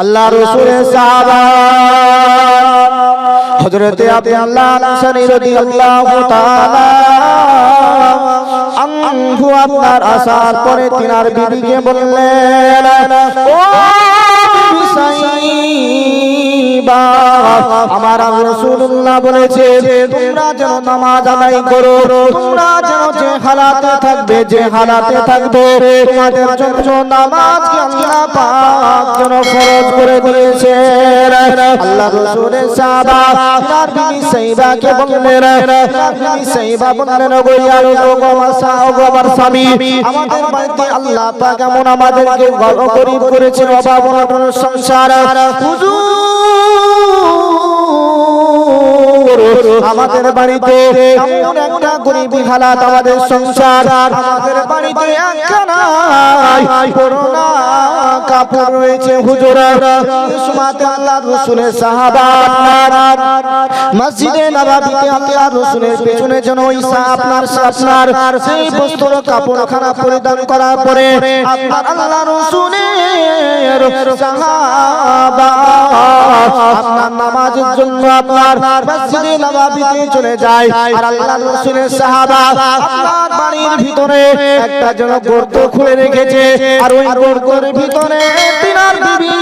আল্লাহ রসুলের সাহাবা। হজরতে আপনি আল্লাহ আনসারী রাদিয়াল্লাহু তাআলা আনহু আপনার আসার পরে তিনার বিবিকে বললেন, ও বিবি সাইবা আমার রাসূলুল্লাহ বলেছে তোমরা যেন নামাজ আদায় করো, তোমরা যেন যে হালাতে থাকবে, যে হালাতে থাকবে, তোমাদের জন্য নামাজকে আল্লাহ পাক যেন ফরজ করে দিয়েছে আল্লাহ রাসূলের সাহাবা তার বিবি সাইবাকে বললেন তার বিবি সাইবা বললেন গো ইয়া রাসূল আমার সাহাবা গো আমার স্বামী আমাদের বাড়িতে আল্লাহ পাক এমন আমাদেরকে গরিব করেছেন অভাব অনটন সংসার হুজুর আমাদের বাড়িতে এমন একটা গরিবী হালাত আমাদের সংসার। আমাদের বাড়িতে একখানা করোনা কাপড় রয়েছে হুজুর সুমাতে আল্লাহ রসুলের সাহাবা। মসজিদে নবাবিতে আল্লাহ রসুলের পেছনে যেন ওই সা- আপনার আপনার সেই বস্ত্র কাপড়খানা পরিধান করার পরে আপনার আল্লাহ রসুলের সাহাবা আপনার নামাজের জন্য আপনার মসজিদে নবাবিতে চলে যায়। আর আল্লাহ রসুলের সাহাবা আপনার বাড়ির ভিতরে একটা যেন গর্ত খুলে রেখেছে। আর ওই গর্তের ভিতরে তিনার বিবি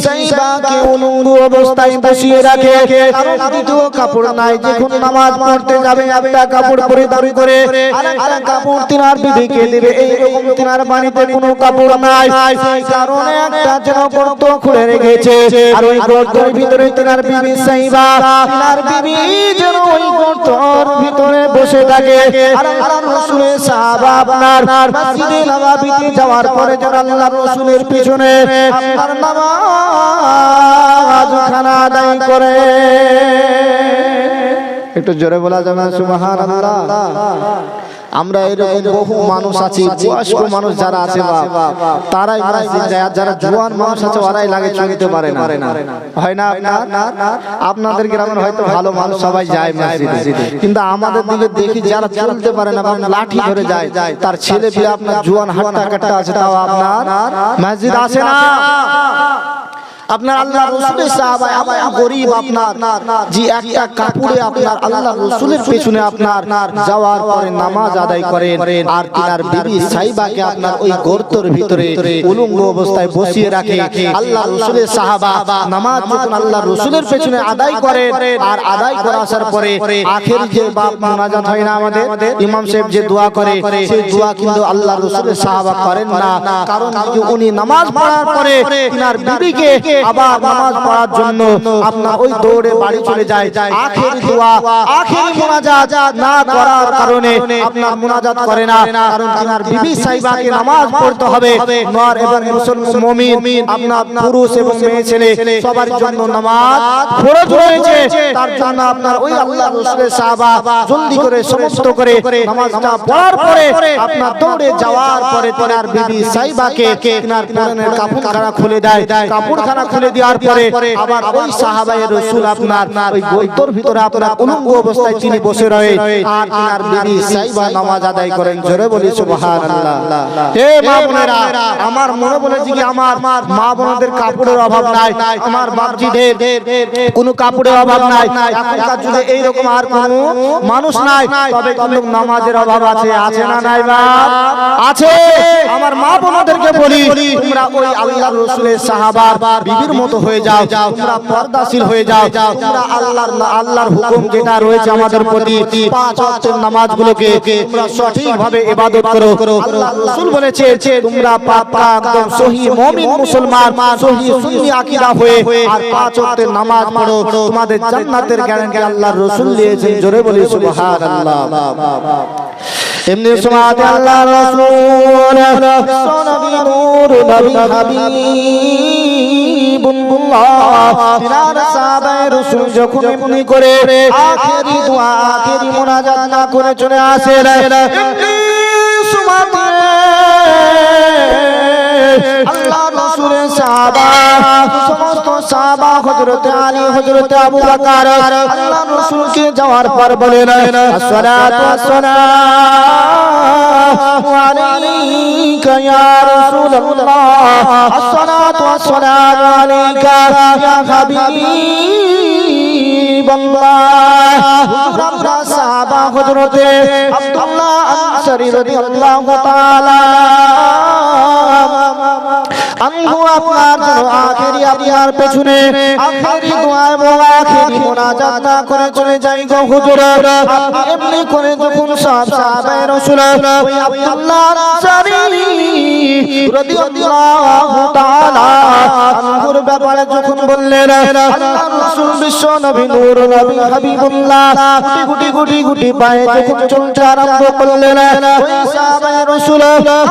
সাইবাকে উলঙ্গ অবস্থায় বসিয়ে রাখে। কারণ দ্বিতীয় কাপড় নাই যখন নামাজ পড়তে যাবে একটা কাপড় পরিধান করে আর একটা কাপড় তিনার বিবিকে দিবে এইরকম তিনার বাড়িতে কোনো কাপড় নাই। কারণে একটা যেন গর্ত খুলে রেখেছে। আর ওই গর্তের ভিতরে তিনার বিবি সাইবা তিনার বিবি যেন ওই গর্তর ভিতরে বসে থাকে। আর আল্লাহ রাসূলের সাহাবা আপনার মসজিদে নববীতে যাওয়ার পরে যেন আল্লাহ রাসূলের পিছনে আপনার নামাজ খানা আদায় করে একটু জোরে বলা যাবে না সুবহানাল্লাহ। আমরা এরকম বহু মানুষ আছি বয়স্ক মানুষ যারা আছে তারাই যারা জোয়ান মানুষ আছে ওরাই লাগে চলতে পারে না। হয় না আপনাদের গ্রামের হয়তো ভালো মানুষ সবাই যায় মসজিদে। কিন্তু আমাদের দিকে দেখি যারা চলতে পারে না লাঠি ধরে যায়। তার ছেলে পিলে আপনার জোয়ান হাট্টা কাট্টা আছে তাও আপনার। মসজিদ আছে না? আপনার আল্লাহ রসুলের গরিব আপনার যে একটা কাপড়ে আপনার আল্লাহ রসুলের পেছনে আপনার যাওয়ার পরে নামাজ আদায় করেন। আর তিনার বিবি সাইবাকে আপনার ওই গর্তর ভিতরে উলঙ্গ অবস্থায় বসিয়ে রাখে। আল্লাহ রসুলের সাহাবা নামাজ যখন আল্লাহ রসুলের পেছনে আদায় করেন আর আদায় করে আসার পরে আখের যে বাপ মোনাজাত হয় না আমাদের ইমাম সাহেব যে দোয়া করে সেই দোয়া কিন্তু আল্লাহ রসুলের সাহাবা করেন না। কারণ উনি নামাজ পড়ার পরে তিনার বিবিকে আবার নামাজ পড়ার জন্য আপনার ওই দৌড়ে বাড়ি চলে যায়। আখের দোয়া আখের মোনাজাত না করার কারণে আপনার মোনাজাত করে না। কারণ তিনার বিবি সাইবাকে নামাজ পড়তে হবে। নর এবং মুসলমান মুমিন আপনার পুরুষ এবং মেয়ে ছেলে সবার জন্য নামাজ ফরজ রয়েছে। তার জন্য আপনার ওই আল্লাহ রাসূলের সাহাবা জলদি করে সমস্ত করে নামাজটা পড়ার পরে আপনার দৌড়ে যাওয়ার পরে তিনার বিবি সাইবাকে তিনার পরনের কাপড়খানা খুলে দেয় কাপড়খানা খুলে দেওয়ার পরে আবার ওই সাহাবায়ে রাসূল আপনার ওই গর্তর ভিতরে আপনার উলঙ্গ অবস্থায় তিনি বসে রয়ে আর তিনার বিবি সাইবা নামাজ আদায় করেন। জোরে বলি সুবহানাল্লাহ। হে মা বোনেরা আমার মনে বলেছি কি আমার মা বোনদের কাপড়ের অভাব নাই আমার বাপজিদের কোনো কাপড়ের অভাব নাই। এখনকার যুগে এইরকম আর কোনো মানুষ নাই। তবে কিন্তু নামাজের অভাব আছে আছে। না নাই বাপ আছে। আমার মা বোনদেরকে বলি তোমরা ওই আল্লাহর রাসূলের সাহাবার বিবির মতো হয়ে যাও, তোমরা পর্দাশীল হয়ে যাও, তোমরা আল্লাহর আল্লাহর হুকুম যেটা রয়েছে আমাদের প্রতি, পাঁচ ওয়াক্তের নামাজগুলোকে তোমরা সঠিকভাবে ইবাদত করো। আল্লাহ রাসূল বলেছে তোমরা পাক্কা একদম সহি মুমিন মুসলমান, সহি সুন্নি আকীদা হয়ে আর পাঁচ ওয়াক্তের নামাজ পড়ো। তোমাদের জান্নাতের গ্যারান্টি আল্লাহর রাসূল দিয়েছেন, জোরে বলি সুবহানাল্লাহ। এমনি সমাতে আল্লাহ রাসূল নবী নূর, নবী সাহাবায়ে রাসূল যখন এমনি করে আখেরি দোয়া আখেরি মুনাজাত না করে চলে এমনি আল্লাহ রাসূলের সাহাবা সমস্ত সাহাবা হযরত আলী হযরত আবু বকর আল্লাহ রাসূলকে যাওয়ার পর বলেন আসসালাতু ওয়াসসালামু আলাইকা يا رسول الله الصلاة والسلام عليك يا حبيب الله হুজুর আমরা সাহাবা হযরতে আব্দুল্লাহ আনসারী রাদিয়াল্লাহু তাআলা আনহু আপনার জন্য আখেরি আপনার পেছনে, আখেরি দোয়া এবং আখেরি মোনাজাত না করে চলে যাই গো হুজুর। এমনি করে যখন সব সাহাবায়ে রাসূল ওই আব্দুল্লাহ আনসারী রাদিয়াল্লাহু তাআলা ব্যাপারে যখন বললেন, আল্লাহর রাসূল বিশ্ব নবী, নূর নবী, হাবিবুল্লাহ গুটি গুটি গুটি পায়ে যখন চলতে আরম্ভ করলেন, ওই সাহাবায়ে রাসূল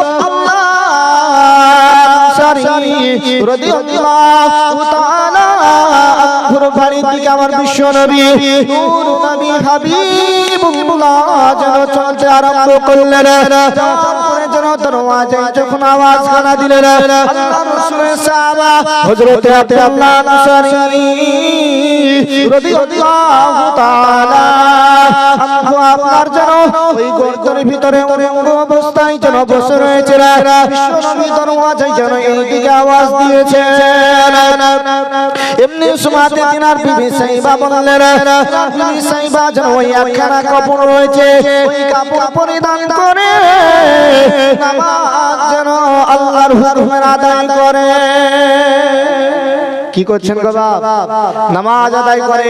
আব্দুল্লাহ আনসারী রাদিয়াল্লাহু তাআলা আনহুর বাড়ির দিকে আমার বিশ্ব নবী, নূর নবী হাবিবুল্লাহ যেন চলতে আরম্ভ করলেন। আওয়াজ আপনার যেন ওই গর্তের ভিতরে অবস্থায় যেন বসে এইদিকে আওয়াজ দিয়েছেন। এমনি সুমাতে তিনার বিবি সাইবা বললেন সাইবা যেন ওই একখানা কাপড় রয়েছে, ওই কাপড় পরিধান করে নামাজ যেন আল্লাহর হুকুমের আদায় করে। কি করছেন বাপ? নামাজ আদায় করে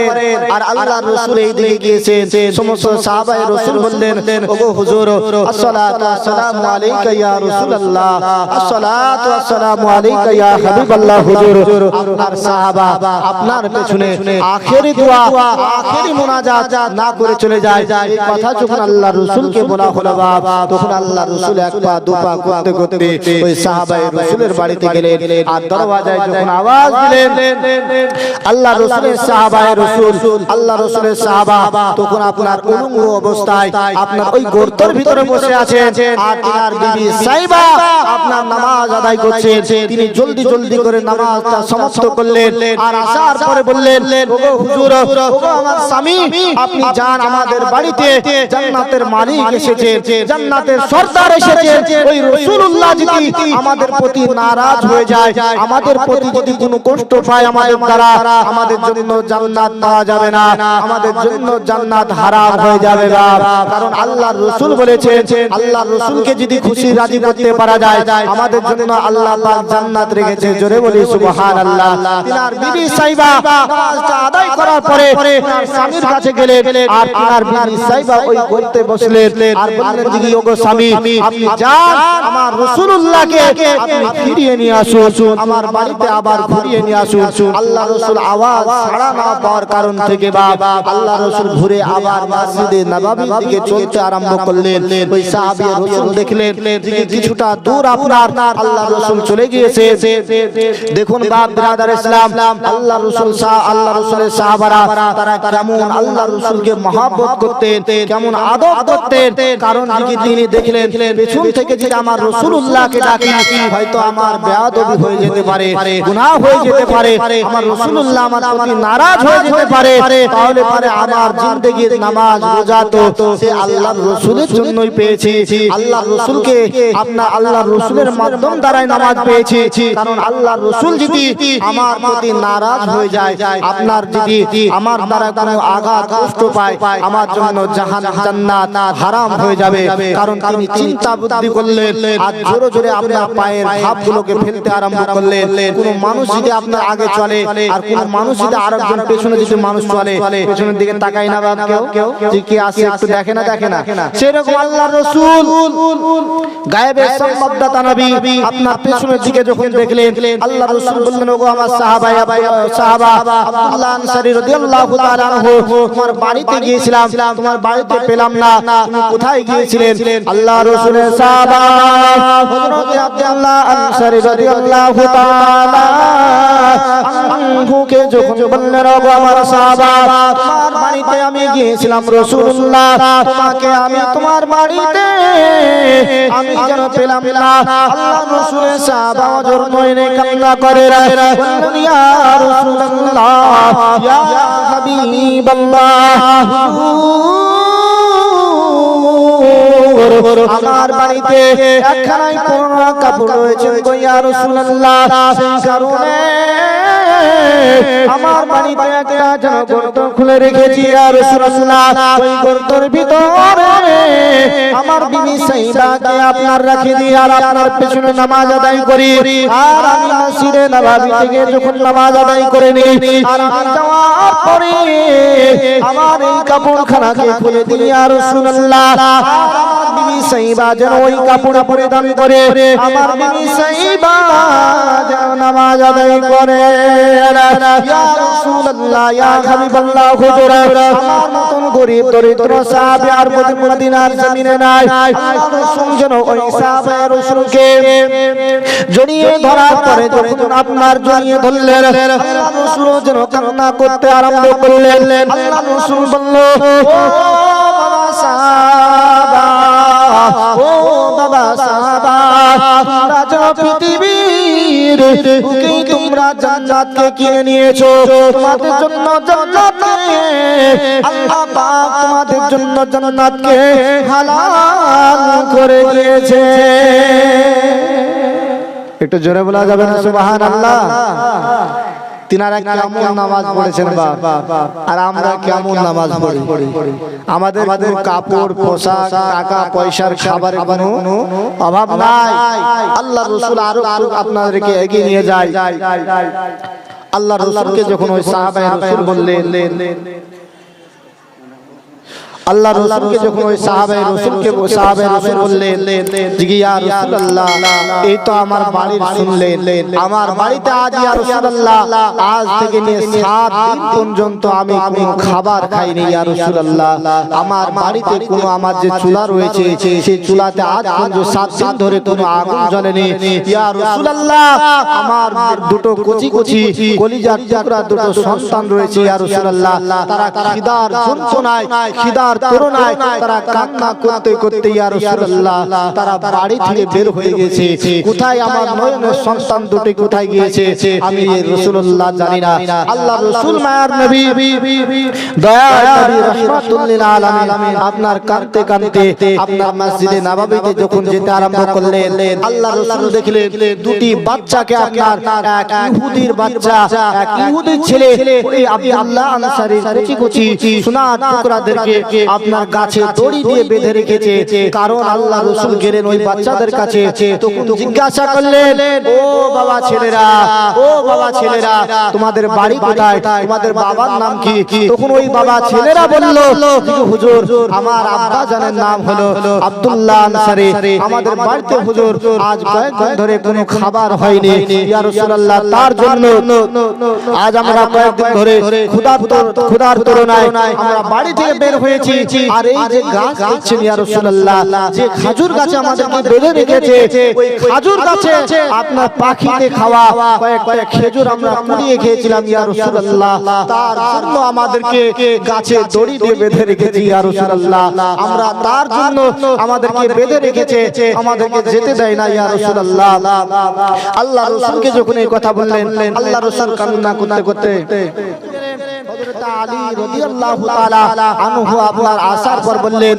আর আল্লাহর রাসূল এই দিকে গিয়েছেন। সমস্ত সাহাবায়ে রাসূল বললেন, ওগো হুজুর, আসসালাতু আসসালামু আলাইকা ইয়া রাসূলুল্লাহ। আসসালাতু আসসালামু আলাইকা ইয়া হাবিবাল্লাহ হুজুর। আপনার সাহাবা আপনার পেছনে আখেরি দোয়া, আখেরি মোনাজাত না করে চলে যায়। এই কথা যখন আল্লাহর রাসূলকে বলা হলো বাপ, তখন আল্লাহর রাসূল এক পা, দু পা করতে করতে ওই সাহাবায়ে রাসূলের বাড়িতে গেলেন। আর দরওয়াজায় যখন আওয়াজ দিলেন আল্লাহ রসুলের সাহাবায় রসুল আল্লাহ রসুলের সাহাবা তখন আপনার উলঙ্গ অবস্থায় আপনার ওই গর্তর ভিতরে বসে আছেন আর তিনার বিবি সাইবা আপনার নামাজ আদায় করছেন তিনি জলদি জলদি করে নামাজটা সমাপ্ত করলেন আর আসার পরে বললেন ওগো হুজুর ওগো আমার স্বামী আপনি যান আমাদের বাড়িতে জান্নাতের মালিক এসেছে জান্নাতের সর্দার এসেছে ওই রাসূলুল্লাহ যদি আমাদের প্রতি নারাজ হয়ে যায় আমাদের প্রতি যদি কোনো কষ্ট পায় আমাদের দ্বারা, আমাদের জন্য জান্নাত পাওয়া যাবে না, আমাদের জন্য জান্নাত হারাম হয়ে যাবে কারণ আল্লাহর রাসূল বলেছেন, আল্লাহর রাসূলকে যদি খুশি রাজি করতে পারা যায়, আমাদের জন্য আল্লাহ পাক জান্নাত রেখেছে। জোরে বলি, সুবহানাল্লাহ। তিনার বিবি সাইবা নামাজটা আদায় করার পরে স্বামীর কাছে গেলেন, আর তিনার বিবি সাইবা ওই করতে বসলেন, আর বললেন যে ওগো স্বামী, আপনি যান, আমার রাসূলুল্লাহকে আপনি ফিরিয়ে নিয়ে আসুন, আমার বাড়িতে আবার ঘুরিয়ে নিয়ে আল্লাহ রসুল আওয়াজ ছাড়া না পাওয়ার কারণ থেকে বা আল্লাহ রসুল ঘুরে আবার মসজিদে নবাবির দিকে চলতে আরম্ভ করলেন। ওই সাহাবী রসুল দেখলেন কিছুটা দূর আপনার আল্লাহ রসুল চলে গিয়েছে দেখুন বাপ বিরাদার ইসলাম আল্লাহ রসুল শাহ আল্লাহ রসুলের সাহাবারা তারা কেমন আল্লাহ রসুলকে মহাব্বত করতেন কেমন আদব করতেন কারণ কি তিনি দেখলেন পেছন থেকে যদি আমার ডাকি হয়তো আমার বেয়াদবি হয়ে যেতে পারে গুনাহ হয়ে যেতে পারে আমার রাসূলুল্লাহ আমার প্রতি নারাজ হয়ে যেতে পারে তাহলে পারে আমার জিন্দেগীর নামাজ রোজা তো সে আল্লাহর রাসূলের জন্যই পেয়েছি আল্লাহর রাসূলকে আপনার আল্লাহর রাসূলের মাধ্যম দ্বারাই নামাজ পেয়েছি কারণ আল্লাহর রাসূল যদি আমার প্রতি নারাজ হয়ে যায় আপনার যদি আমার দ্বারা কোনো আঘাত কষ্ট পায় আমার জন্য জাহান জান্নাত হারাম হয়ে যাবে কারণ তিনি চিন্তা বুদ্ধি করলেন আর জোরে জোরে আপনার পায়ের ভাবগুলোকে ফেলতে আরম্ভ করলেন কোনো মানুষ যদি আপনার আগে চলে আর কোন মানুষ যদি আরেকজন পেছনে যদি মানুষ চলে পেছনের দিকে তাকাই না বাপ কেউ যে কি আসে একটু দেখে না দেখে না। সেরকম আল্লাহর রাসূল। গায়েবের সংবাদদাতা নবী আপনার পেছনের দিকে যখন দেখলেন আল্লাহর রাসূল বললেন ওগো আমার সাহাবা সাহাবা আব্দুল্লাহ আনসারী রাদিয়াল্লাহু তাআলা আনহু তোমার বাড়িতে গিয়েছিলাম তোমার বাড়িতে পেলাম না কোথায় গিয়েছিলেন? আল্লাহর রাসূলের সাহাবা হযরত আব্দুল্লাহ আনসারী রাদিয়াল্লাহু তাআলা আনহুকে যখন ওগো আমার সাহাবা বাড়িতে আমি গিয়েছিলাম রাসূলুল্লাহ তোমাকে আমি তোমার বাড়িতে আমি যেন পেলাম না। আল্লাহ রাসূলের কান্না করে ইয়া রাসূলুল্লাহ, ইয়া হাবিবাল্লাহ আমার বাড়িতে একখানাই পুরোনো কাপড় রয়েছে। গো ইয়া রাসূলুল্লাহ সেই কারণে আমার বাড়িতে একটা যেন গর্ত খুলে রেখেছি। আর রাসূলুল্লাহ ওই গর্তের ভিতরে আমার বিবি সাইদাকে আপনার রাখি দিয়ে আর আপনার পেছনে নামাজ আদায় করি। আর আমি মসজিদে নববী থেকে যখন নামাজ আদায় করে নিই আর যাওয়ার পরে আমার এই কাপড়খানাকে খুলে দিই আর রাসূলুল্লাহ বিবি সাইবা যেন ওই কাপড় পরিধান করে আমার বিবি সাইবা যেন নামাজ আদায় করে। ইয়া রাসূলুল্লাহ ইয়া হাবিবাল্লাহ হুজুর। আমার মতন গরিব দরিদ্র সাহাবী আর মদিনার জমিনে নাই। আল্লাহ রাসূল যেন ওই সাহাবা রাসূলকে জড়িয়ে ধরার পরে যখন আপনার জড়িয়ে ধরলেন আল্লাহ রাসূল যেন কান্না করতে আরম্ভ করলেন। আল্লাহ রাসূল বলল ও বাবা সাহাবা ও বাবা সাহাবা তোমরা পৃথিবীর বুকে জান্নাতকে কিনে নিয়েছো? তোমাদের জন্য জান্নাতকে আল্লাহ পাক তোমাদের জন্য জান্নাতকে হালাল করে দিয়েছে। একটু জোরে বলা যাবে না? সুবহানাল্লাহ। তিনারা কেমন নামাজ পড়েছেন বা আর আমরা কেমন নামাজ পড়ি? আমাদের আমাদের কাপড়, পোশাক, টাকা, পয়সার খাবার অভাব নাই। আল্লাহ রসুল আরও আপনাদেরকে এগিয়ে নিয়ে যায়। আল্লাহ রসুলকে যখন ওই সাহাবাহ বললেন আল্লাহ রসুলকে যখন ওই সাহাবায়ে রসুলকে সাহাবে রসুল বললেন ইয়া রাসূলুল্লাহ, এই তো আমার বাড়ির শুনলেন। আমার বাড়িতে আজ ইয়া রাসূলুল্লাহ, আজ থেকে নিয়ে সাত দিন পর্যন্ত আমি কোনো খাবার খাইনি ইয়া রাসূলুল্লাহ। আমার বাড়িতে কোনো আমার যে চুলা রয়েছে, সেই চুলাতে আজ পর্যন্ত সাত দিন ধরে কোনো আগুন জ্বলেনি। ইয়া রাসূলুল্লাহ, আমার দুটো কচি কচি, কলিজার টুকরা দুটো সন্তান রয়েছে ইয়া রাসূলুল্লাহ। তারা খিদার যন্ত্রণায়, খিদার করুণায় তারা কান্না করতে করতে ইয়া রাসূলুল্লাহ তারা বাড়ি থেকে বের হয়ে গেছে। কোথায় আমার নয়নের সন্তান দুটি কোথায় গিয়েছে? আমি রাসূলুল্লাহ জানি না। আল্লাহ রাসূল মায়ার নবী। দয়া নবী রাহমাতুল লিল আলামিন। আপনার কাঁদতে কাঁদতে আপনার মসজিদে নববীতে যখন যেতে আরম্ভ করলেন আল্লাহ রাসূল দেখলেন দুটি বাচ্চাকে আপনার এক ইহুদির বাচ্চা এক ইহুদির ছেলে ওই আব্দুল্লাহ আনসারী কুচি কুচি সোনার টুকরাদেরকে আপনার গাছে দড়ি দিয়ে বেঁধে রেখেছে, কারণ আল্লাহ রসুল গেলেন ওই বাচ্চাদের কাছে। জিজ্ঞাসা করলেন, ও বাবা ছেলেরা, ও বাবা ছেলেরা, তোমাদের বাড়ি কোথায়? তোমাদের বাবার নাম কি? তখন ওই বাবা ছেলেরা বলল, হুজুর আমার আব্বা জানের নাম হলো আব্দুল্লাহ আনসারি। আমাদের বাড়িতে, হুজুর, আজ কয়েকদিন ধরে কোনো খাবার হয়নি। ইয়া রাসূলুল্লাহ, তার জন্য আজ আমরা কয়েকদিন ধরে ক্ষুধার ক্ষুধার তুলনায় আমরা বাড়ি থেকে বের হয়েছি। আর এই যে গাছ দেখছেন ইয়া রাসূলুল্লাহ যে খাজুর গাছে আমাদেরকে বেঁধে রেখেছে। ওই খাজুর গাছে আপনার পাখিতে খাওয়া কয়েক কয়েক খেজুর আমরা কুড়িয়ে খেয়েছিলাম ইয়া রাসূলুল্লাহ। তার জন্য আমাদেরকে গাছে দড়ি দিয়ে বেঁধে রেখেছি ইয়া রাসূলুল্লাহ। আমরা তার জন্য আমাদেরকে বেঁধে রেখেছে। আমাদেরকে যেতে দেয় না ইয়া রাসূলুল্লাহ। আল্লাহ রাসূলকে যখন এই কথা বললেন আল্লাহ রাসূল কান্না করতে। করতে। হযরত আলী রাদিয়াল্লাহু তাআলা আনহু আপনার আসার পর বললেন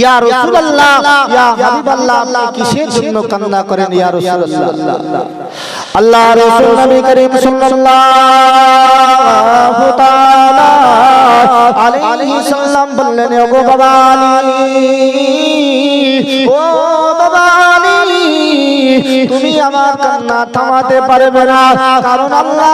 ইয়া রাসূলুল্লাহ ইয়া হাবিবাল্লাহ আপনি কিসের জন্য কান্না করেন ইয়া রাসূলুল্লাহ। আল্লাহ রাসূল নবী করিম সাল্লাল্লাহু তাআলা আলাইহি সাল্লাম বললেন ওগো বাবা আলী ও বাবা আলী তুমি আমার কান্না থামাতে পারবে না। কারণ আল্লাহ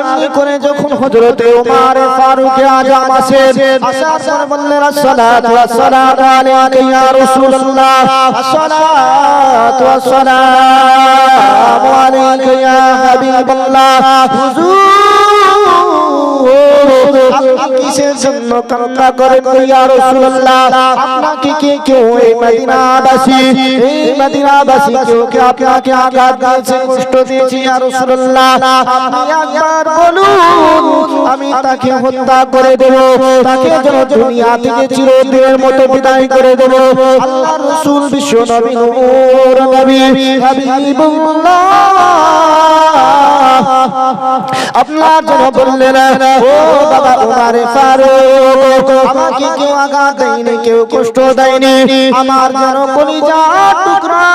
এমনি করে যখন হযরতে ওমর ফারুক আজম আসেন আসার পর বললেন, আসসালাতু ওয়াসসালামু আলাইকা ইয়া রাসূলুল্লাহ। আসসালাতু ওয়াসসালামু আলাইকা ইয়া হাবিবাল্লাহ। হুজুর কিসের জন্য কান্না করেন ইয়া রাসূলুল্লাহ? আপনাকে কে কেউ এই মদিনাবাসী এই মদিনাবাসী কেউ কে আপনাকে আঘাত দিয়েছে, কষ্ট দিয়েছে ইয়া রাসূলুল্লাহ? আপনি একবার বলুন, আমি তাকে হত্যা করে দেব, তাকে যেন দুনিয়া থেকে চিরদিনের মতো বিদায় করে দেব। আল্লাহ রাসূল বিশ্ব নবী, নূর নবী, হাবিবুল্লাহ। আপনার জন্য বললেন, ও বাবা উমারে ফারুক। আমাকে কেউ আঘাত দেয়নি, কেউ কষ্ট দেয়নি। আমার যেন কলিজা টুকরা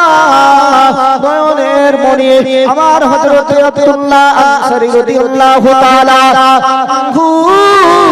নয়নের মনি আমার হযরত আব্দুল্লাহ আনসারী রাদিয়াল্লাহু তাআলা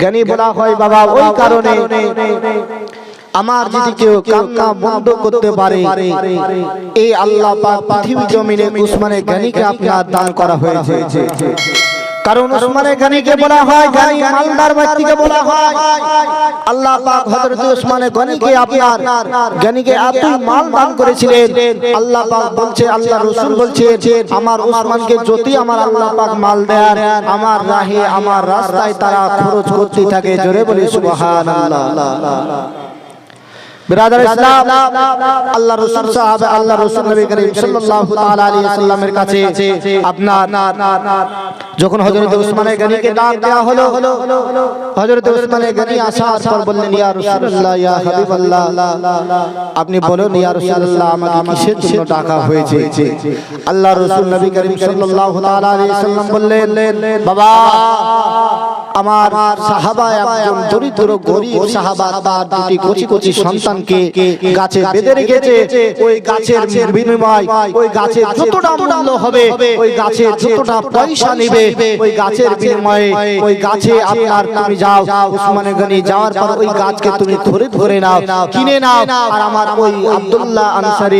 জ্ঞানী বলা হয়, বাবা, ওই কারণে আমার যদি কেউ কান্না বন্ধ করতে পারে, এই আল্লাহ পৃথিবী জমিনে উসমানে জ্ঞানীকে আপনার দান করা হয়েছে। কারণ উসমানে গানিকে বলা হয় গানি মালদার ব্যক্তিকে বলা হয়। আল্লাহ পাক হযরত উসমানে গানিকে আপনার গানিকে এতই মাল দান করেছিলেন। আল্লাহ পাক বলছে আল্লাহ রাসূল বলছে আমার উসমানকে যদি আমার আল্লাহ পাক মাল দেন আমার রাহে আমার রাস্তায় তারা খরচ করতে থাকে। জোরে বলি সুবহানাল্লাহ। বিরাদার ইসলাম আল্লাহ রাসূল সাহাব আল্লাহ রাসূল নবী করিম সাল্লাল্লাহু তাআলা আলাইহি সাল্লামের কাছে আপনার যখন হযরত উসমানে গনিকে দান দেওয়া হলো হযরত উসমানে গনি আসার পর বললেন ইয়া রাসূলুল্লাহ ইয়া হাবিবাল্লাহ আপনি বলুন ইয়া রাসূলুল্লাহ আমাকে কিসের জন্য ডাকা হয়েছে? আল্লাহ রাসূল নবী করিম সাল্লাল্লাহু তাআলা আলাইহি সাল্লাম বললেন বাবা আমার সাহাবা একজন দরিদ্র, গরিব দুটি কচি কচি সন্তানকে গাছে বেঁধে রেখেছে। ওই গাছের বিনিময়, ওই গাছের যতটা মূল্য হবে, ওই গাছের যতটা পয়সা নেবে, ওই গাছের বিনিময়ে, ওই গাছে আপনার তুমি যাও, উসমানে গনি যাওয়ার পর ওই গাছকে তুমি ধরে ধরে নাও, কিনে নাও। আর আমার ওই আব্দুল্লাহ আনসারী